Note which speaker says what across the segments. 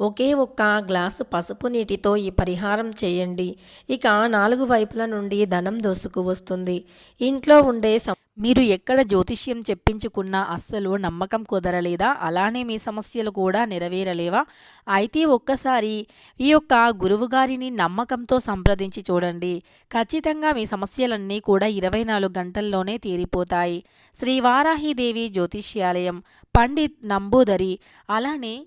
Speaker 1: ఒకే ఒక్క గ్లాసు పసుపు నీటితో ఈ పరిహారం చేయండి. ఇక నాలుగు వైపుల నుండి ధనం దోసుకు వస్తుంది. ఇంట్లో ఉండే
Speaker 2: మీరు ఎక్కడ జ్యోతిష్యం చెప్పించుకున్నా అస్సలు నమ్మకం కుదరలేదా? అలానే మీ సమస్యలు కూడా నెరవేరలేవా? అయితే ఒక్కసారి ఈ యొక్క గురువుగారిని నమ్మకంతో సంప్రదించి చూడండి. ఖచ్చితంగా మీ సమస్యలన్నీ కూడా ఇరవై నాలుగు గంటల్లోనే తీరిపోతాయి. శ్రీ వారాహిదేవి జ్యోతిష్యాలయం పండిత్ నంబూదరి అలానే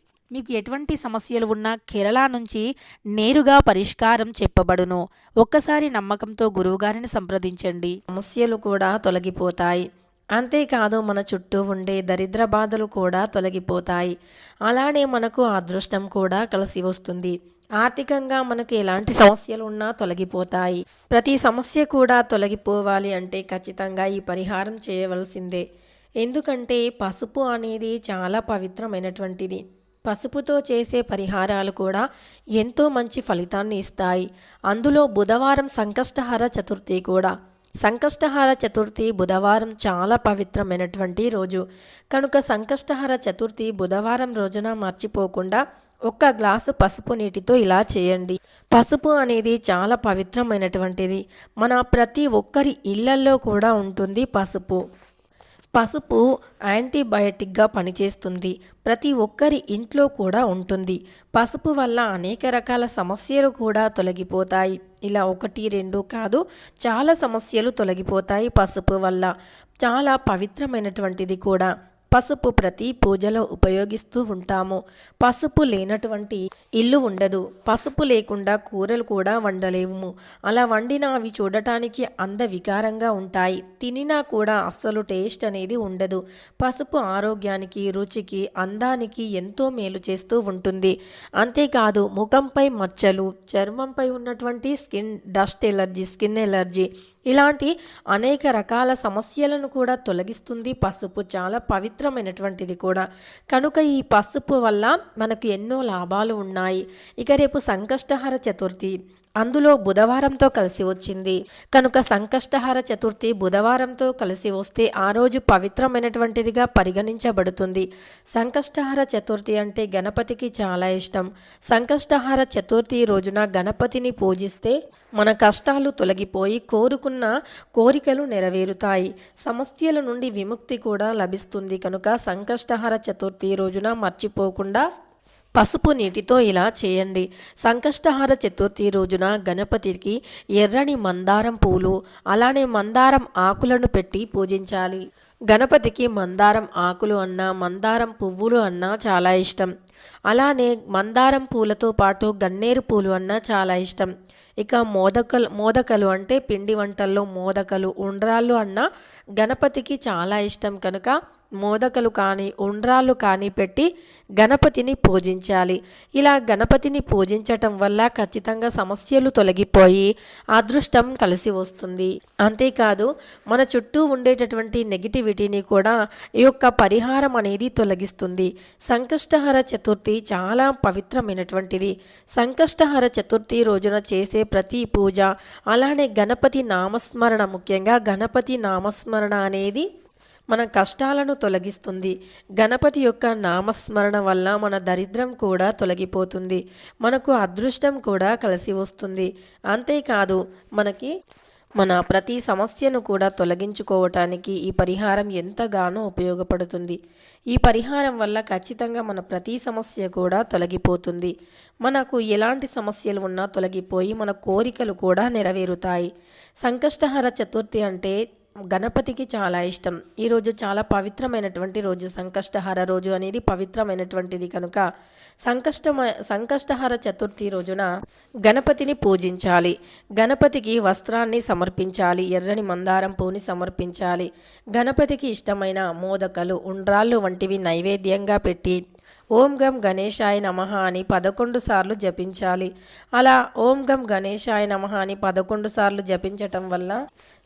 Speaker 2: మీకు ఎటువంటి సమస్యలు ఉన్నా కేరళ నుంచి నేరుగా పరిష్కారం చెప్పబడును. ఒక్కసారి నమ్మకంతో గురువుగారిని సంప్రదించండి.
Speaker 1: సమస్యలు కూడా తొలగిపోతాయి. అంతేకాదు మన చుట్టూ ఉండే దరిద్ర బాధలు కూడా తొలగిపోతాయి. అలానే మనకు అదృష్టం కూడా కలిసి వస్తుంది. ఆర్థికంగా మనకు ఎలాంటి సమస్యలు ఉన్నా తొలగిపోతాయి. ప్రతి సమస్య కూడా తొలగిపోవాలి అంటే ఖచ్చితంగా ఈ పరిహారం చేయవలసిందే. ఎందుకంటే పసుపు అనేది చాలా పవిత్రమైనటువంటిది. పసుపుతో చేసే పరిహారాలు కూడా ఎంతో మంచి ఫలితాన్ని ఇస్తాయి. అందులో బుధవారం సంకష్టహార చతుర్థి కూడా. సంకష్టహార చతుర్థి బుధవారం చాలా పవిత్రమైనటువంటి రోజు. కనుక సంకష్టహార చతుర్థి బుధవారం రోజున మర్చిపోకుండా ఒక్క గ్లాసు పసుపు నీటితో ఇలా చేయండి. పసుపు అనేది చాలా పవిత్రమైనటువంటిది. మన ప్రతి ఒక్కరి ఇళ్ళల్లో కూడా ఉంటుంది పసుపు. పసుపు యాంటీబయాటిక్గా పనిచేస్తుంది. ప్రతి ఒక్కరి ఇంట్లో కూడా ఉంటుంది. పసుపు వల్ల అనేక రకాల సమస్యలు కూడా తొలగిపోతాయి. ఇలా ఒకటి రెండు కాదు చాలా సమస్యలు తొలగిపోతాయి పసుపు వల్ల. చాలా పవిత్రమైనటువంటిది కూడా. పసుపు ప్రతి పూజలో ఉపయోగిస్తూ ఉంటాము. పసుపు లేనటువంటి ఇల్లు ఉండదు. పసుపు లేకుండా కూరలు కూడా వండలేము. అలా వండిన అవి చూడటానికి అందవికారంగా ఉంటాయి. తినినా కూడా అస్సలు టేస్ట్ అనేది ఉండదు. పసుపు ఆరోగ్యానికి రుచికి అందానికి ఎంతో మేలు చేస్తూ ఉంటుంది. అంతేకాదు ముఖంపై మచ్చలు చర్మంపై ఉన్నటువంటి skin dust allergy skin allergy ఇలాంటి అనేక రకాల సమస్యలను కూడా తొలగిస్తుంది. పసుపు చాలా పవిత్రమైనటువంటిది కూడా. కనుక ఈ పసుపు వల్ల మనకు ఎన్నో లాభాలు ఉన్నాయి. ఇక రేపు సంకష్టహర చతుర్థి. అందులో బుధవారంతో కలిసి వచ్చింది. కనుక సంకష్టహార చతుర్థి బుధవారంతో కలిసి వస్తే ఆ రోజు పవిత్రమైనటువంటిదిగా పరిగణించబడుతుంది. సంకష్టహార చతుర్థి అంటే గణపతికి చాలా ఇష్టం. సంకష్టహార చతుర్థి రోజున గణపతిని పూజిస్తే మన కష్టాలు తొలగిపోయి కోరుకున్న కోరికలు నెరవేరుతాయి. సమస్యల నుండి విముక్తి కూడా లభిస్తుంది. కనుక సంకష్టహార చతుర్థి రోజున మర్చిపోకుండా పసుపు నీటితో ఇలా చేయండి. సంకష్టహార చతుర్థి రోజున గణపతికి ఎర్రని మందారం పూలు అలానే మందారం ఆకులను పెట్టి పూజించాలి. గణపతికి మందారం ఆకులు అన్నా మందారం పువ్వులు అన్నా చాలా ఇష్టం. అలానే మందారం పూలతో పాటు గన్నేరు పూలు అన్నా చాలా ఇష్టం. ఇక మోదకలు మోదకలు అంటే పిండి వంటల్లో మోదకలు ఉండ్రాళ్ళు అన్న గణపతికి చాలా ఇష్టం కనుక మోదకలు కానీ ఉండ్రాళ్ళు కానీ పెట్టి గణపతిని పూజించాలి. ఇలా గణపతిని పూజించటం వల్ల ఖచ్చితంగా సమస్యలు తొలగిపోయి అదృష్టం కలిసి వస్తుంది. అంతేకాదు మన చుట్టూ ఉండేటటువంటి నెగిటివిటీని కూడా ఈ యొక్క పరిహారం అనేది తొలగిస్తుంది. సంకష్టహర చతుర్థి చాలా పవిత్రమైనటువంటిది. సంకష్టహర చతుర్థి రోజున చేసే ప్రతి పూజ అలానే గణపతి నామస్మరణ ముఖ్యంగా గణపతి నామస్మరణ అనేది మన కష్టాలను తొలగిస్తుంది. గణపతి యొక్క నామస్మరణ వల్ల మన దరిద్రం కూడా తొలగిపోతుంది. మనకు అదృష్టం కూడా కలిసి వస్తుంది. అంతేకాదు మనకి మన ప్రతి సమస్యను కూడా తొలగించుకోవటానికి ఈ పరిహారం ఎంతగానో ఉపయోగపడుతుంది. ఈ పరిహారం వల్ల ఖచ్చితంగా మన ప్రతి సమస్య కూడా తొలగిపోతుంది. మనకు ఎలాంటి సమస్యలు ఉన్నా తొలగిపోయి మన కోరికలు కూడా నెరవేరుతాయి. సంకష్టహర చతుర్థి అంటే గణపతికి చాలా ఇష్టం. ఈరోజు చాలా పవిత్రమైనటువంటి రోజు. సంకష్టహార రోజు అనేది పవిత్రమైనటువంటిది కనుక సంకష్టమ సంకష్టహార చతుర్థి రోజున గణపతిని పూజించాలి. గణపతికి వస్త్రాన్ని సమర్పించాలి. ఎర్రని మందారం పూని సమర్పించాలి. గణపతికి ఇష్టమైన మోదకలు ఉండ్రాళ్ళు వంటివి నైవేద్యంగా పెట్టి ఓం గం గణేశాయ నమః అని పదకొండు సార్లు జపించాలి. అలా ఓం గం గణేశాయ నమః అని పదకొండు సార్లు జపించటం వల్ల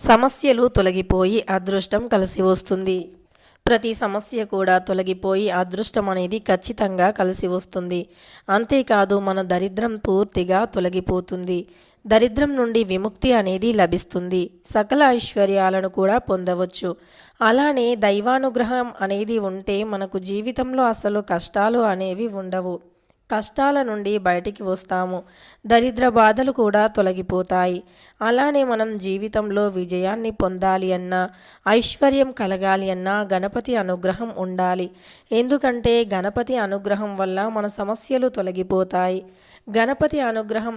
Speaker 1: సమస్యలు తొలగిపోయి అదృష్టం కలిసి వస్తుంది. ప్రతి సమస్య కూడా తొలగిపోయి అదృష్టం అనేది ఖచ్చితంగా కలిసి వస్తుంది. అంతేకాదు మన దరిద్రం పూర్తిగా తొలగిపోతుంది. దరిద్రం నుండి విముక్తి అనేది లభిస్తుంది. సకల ఐశ్వర్యాలను కూడా పొందవచ్చు. అలానే దైవానుగ్రహం అనేది ఉంటే మనకు జీవితంలో అసలు కష్టాలు అనేవి ఉండవు. కష్టాల నుండి బయటికి వస్తాము. దరిద్ర బాధలు కూడా తొలగిపోతాయి. అలానే మనం జీవితంలో విజయాన్ని పొందాలి అన్నా ఐశ్వర్యం కలగాలి అన్నా గణపతి అనుగ్రహం ఉండాలి. ఎందుకంటే గణపతి అనుగ్రహం వల్ల మన సమస్యలు తొలగిపోతాయి. గణపతి అనుగ్రహం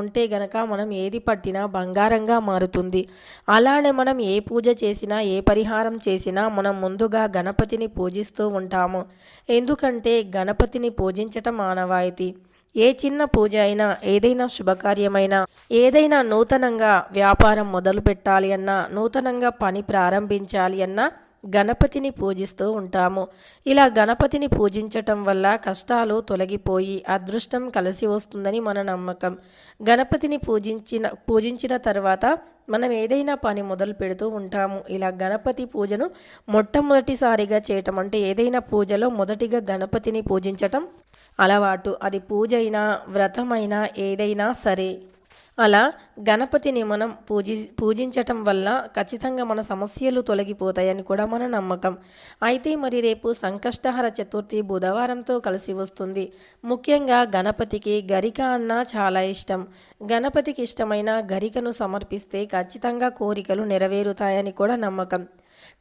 Speaker 1: ఉంటే గనక మనం ఏది పట్టినా బంగారంగా మారుతుంది. అలానే మనం ఏ పూజ చేసినా ఏ పరిహారం చేసినా మనం ముందుగా గణపతిని పూజిస్తూ ఉంటాము. ఎందుకంటే గణపతిని పూజించటం ఆనవాయితీ. ఏ చిన్న పూజ అయినా ఏదైనా శుభకార్యమైనా ఏదైనా నూతనంగా వ్యాపారం మొదలు పెట్టాలి అన్నా నూతనంగా పని ప్రారంభించాలి అన్నా గణపతిని పూజిస్తూ ఉంటాము. ఇలా గణపతిని పూజించటం వల్ల కష్టాలు తొలగిపోయి అదృష్టం కలిసి వస్తుందని మన నమ్మకం. గణపతిని పూజించిన పూజించిన తర్వాత మనం ఏదైనా పని మొదలు పెడుతూ ఉంటాము. ఇలా గణపతి పూజను మొట్టమొదటిసారిగా చేయటం అంటే ఏదైనా పూజలో మొదటిగా గణపతిని పూజించటం అలవాటు. అది పూజ అయినా వ్రతమైనా ఏదైనా సరే. అలా గణపతిని మనం పూజి పూజించటం వల్ల ఖచ్చితంగా మన సమస్యలు తొలగిపోతాయని కూడా మన నమ్మకం. అయితే మరి రేపు సంకష్టహర చతుర్థి బుధవారంతో కలిసి వస్తుంది. ముఖ్యంగా గణపతికి గరిక అన్న చాలా ఇష్టం. గణపతికి ఇష్టమైన గరికను సమర్పిస్తే ఖచ్చితంగా కోరికలు నెరవేరుతాయని కూడా నమ్మకం.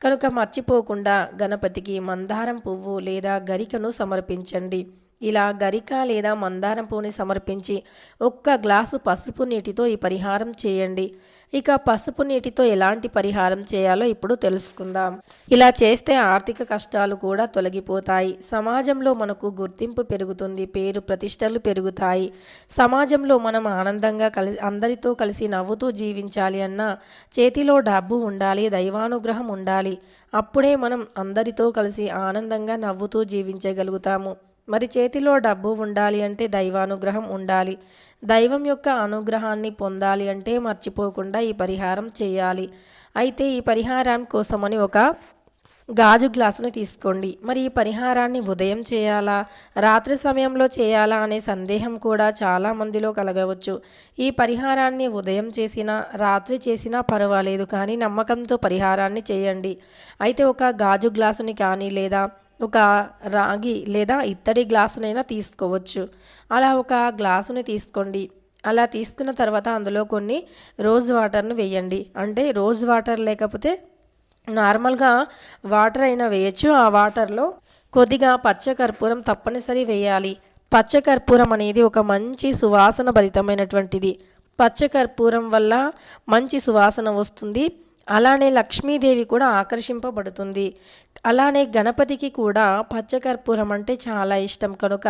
Speaker 1: కనుక మర్చిపోకుండా గణపతికి మందారం పువ్వు లేదా గరికను సమర్పించండి. ఇలా గరిక లేదా మందారం పూని సమర్పించి ఒక్క గ్లాసు పసుపు నీటితో ఈ పరిహారం చేయండి. ఇక పసుపు నీటితో ఎలాంటి పరిహారం చేయాలో ఇప్పుడు తెలుసుకుందాం. ఇలా చేస్తే ఆర్థిక కష్టాలు కూడా తొలగిపోతాయి. సమాజంలో మనకు గుర్తింపు పెరుగుతుంది పేరు ప్రతిష్టలు పెరుగుతాయి. సమాజంలో మనం ఆనందంగా కలి అందరితో కలిసి నవ్వుతూ జీవించాలి అన్న చేతిలో డబ్బు ఉండాలి దైవానుగ్రహం ఉండాలి. అప్పుడే మనం అందరితో కలిసి ఆనందంగా నవ్వుతూ జీవించగలుగుతాము. మరి చేతిలో డబ్బు ఉండాలి అంటే దైవానుగ్రహం ఉండాలి. దైవం యొక్క అనుగ్రహాన్ని పొందాలి అంటే మర్చిపోకుండా ఈ పరిహారం చేయాలి. అయితే ఈ పరిహారం కోసమని ఒక గాజు గ్లాసుని తీసుకోండి. మరి ఈ పరిహారాన్ని ఉదయం చేయాలా? రాత్రి సమయంలో చేయాలా అనే సందేహం కూడా చాలా మందిలో కలగవచ్చు. ఈ పరిహారాన్ని ఉదయం చేసినా రాత్రి చేసినా పర్వాలేదు కానీ నమ్మకంతో పరిహారాన్ని చేయండి. అయితే ఒక గాజు గ్లాసుని కానీ లేదా ఒక రాగి లేదా ఇత్తడి గ్లాసునైనా తీసుకోవచ్చు. అలా ఒక గ్లాసుని తీసుకోండి. అలా తీసుకున్న తర్వాత అందులో కొన్ని రోజ్ వాటర్ను వేయండి. అంటే రోజ్ వాటర్ లేకపోతే నార్మల్గా వాటర్ అయినా వేయచ్చు. ఆ వాటర్లో కొద్దిగా పచ్చకర్పూరం తప్పనిసరి వేయాలి. పచ్చకర్పూరం అనేది ఒక మంచి సువాసన భరితమైనటువంటిది. పచ్చకర్పూరం వల్ల మంచి సువాసన వస్తుంది. అలానే లక్ష్మీదేవి కూడా ఆకర్షింపబడుతుంది. అలానే గణపతికి కూడా పచ్చకర్పూరం అంటే చాలా ఇష్టం. కనుక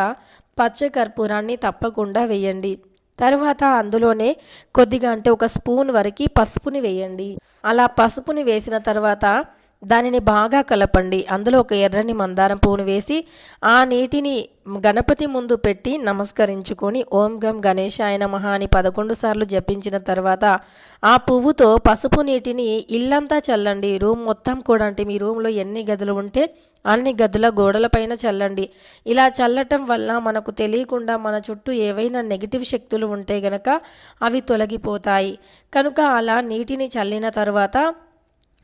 Speaker 1: పచ్చకర్పూరాన్ని తప్పకుండా వేయండి. తర్వాత అందులోనే కొద్దిగా అంటే ఒక స్పూన్ వరకు పసుపుని వేయండి. అలా పసుపుని వేసిన తర్వాత దానిని బాగా కలపండి. అందులో ఒక ఎర్రని మందారం పువ్వును వేసి ఆ నీటిని గణపతి ముందు పెట్టి నమస్కరించుకొని ఓం గం గణేశాయ నమః అని పదకొండు సార్లు జపించిన తర్వాత ఆ పువ్వుతో పసుపు నీటిని ఇల్లంతా చల్లండి. రూమ్ మొత్తం కూడా అంటే మీ రూమ్లో ఎన్ని గదులు ఉంటే అన్ని గదుల గోడలపైన చల్లండి. ఇలా చల్లటం వల్ల మనకు తెలియకుండా మన చుట్టూ ఏవైనా నెగిటివ్ శక్తులు ఉంటే గనక అవి తొలగిపోతాయి. కనుక అలా నీటిని చల్లిన తర్వాత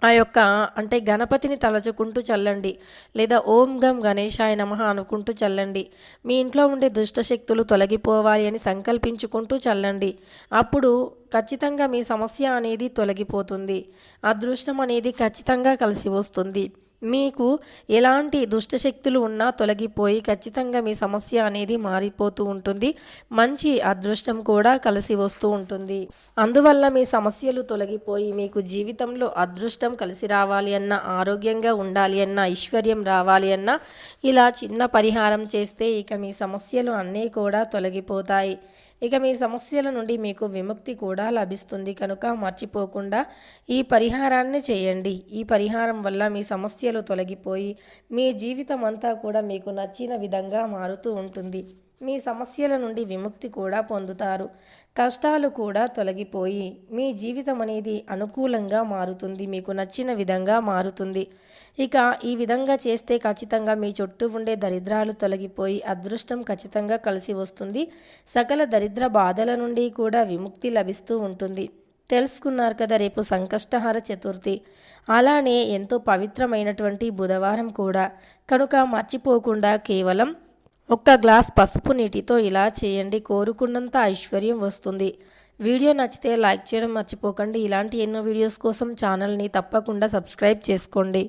Speaker 1: ఆ యొక్క అంటే గణపతిని తలచుకుంటూ చల్లండి లేదా ఓం గం గణేశాయ నమః అనుకుంటూ చల్లండి. మీ ఇంట్లో ఉండే దుష్ట శక్తులు తొలగిపోవాలి అని సంకల్పించుకుంటూ చల్లండి. అప్పుడు ఖచ్చితంగా మీ సమస్య అనేది తొలగిపోతుంది. అదృష్టం అనేది ఖచ్చితంగా కలిసి వస్తుంది. మీకు ఎలాంటి దుష్టశక్తులు ఉన్నా తొలగిపోయి ఖచ్చితంగా మీ సమస్య అనేది మారిపోతూ ఉంటుంది. మంచి అదృష్టం కూడా కలిసి వస్తూ ఉంటుంది. అందువల్ల మీ సమస్యలు తొలగిపోయి మీకు జీవితంలో అదృష్టం కలిసి రావాలి అన్న ఆరోగ్యంగా ఉండాలి అన్న ఐశ్వర్యం రావాలి అన్న ఇలా చిన్న పరిహారం చేస్తే ఇక మీ సమస్యలు అన్నీ కూడా తొలగిపోతాయి. ఇక మీ సమస్యల నుండి మీకు విముక్తి కూడా లభిస్తుంది. కనుక మర్చిపోకుండా ఈ పరిహారాన్ని చేయండి. ఈ పరిహారం వల్ల మీ సమస్యలు తొలగిపోయి మీ జీవితం అంతా కూడా మీకు నచ్చిన విధంగా మారుతూ ఉంటుంది. మీ సమస్యల నుండి విముక్తి కూడా పొందుతారు. కష్టాలు కూడా తొలగిపోయి మీ జీవితం అనేది అనుకూలంగా మారుతుంది మీకు నచ్చిన విధంగా మారుతుంది. ఇక ఈ విధంగా చేస్తే ఖచ్చితంగా మీ చుట్టూ ఉండే దరిద్రాలు తొలగిపోయి అదృష్టం ఖచ్చితంగా కలిసి వస్తుంది. సకల దరిద్ర బాధల నుండి కూడా విముక్తి లభిస్తూ ఉంటుంది. తెలుసుకున్నారు కదా రేపు సంకష్టహార చతుర్థి. అలానే ఎంతో పవిత్రమైనటువంటి బుధవారం కూడా. కనుక మర్చిపోకుండా కేవలం ఒక్క గ్లాస్ పసుపు నీటితో ఇలా చేయండి. కోరుకున్నంత ఐశ్వర్యం వస్తుంది. వీడియో నచ్చితే లైక్ చేయడం మర్చిపోకండి. ఇలాంటి ఎన్నో వీడియోస్ కోసం ఛానల్ని తప్పకుండా సబ్స్క్రైబ్ చేసుకోండి.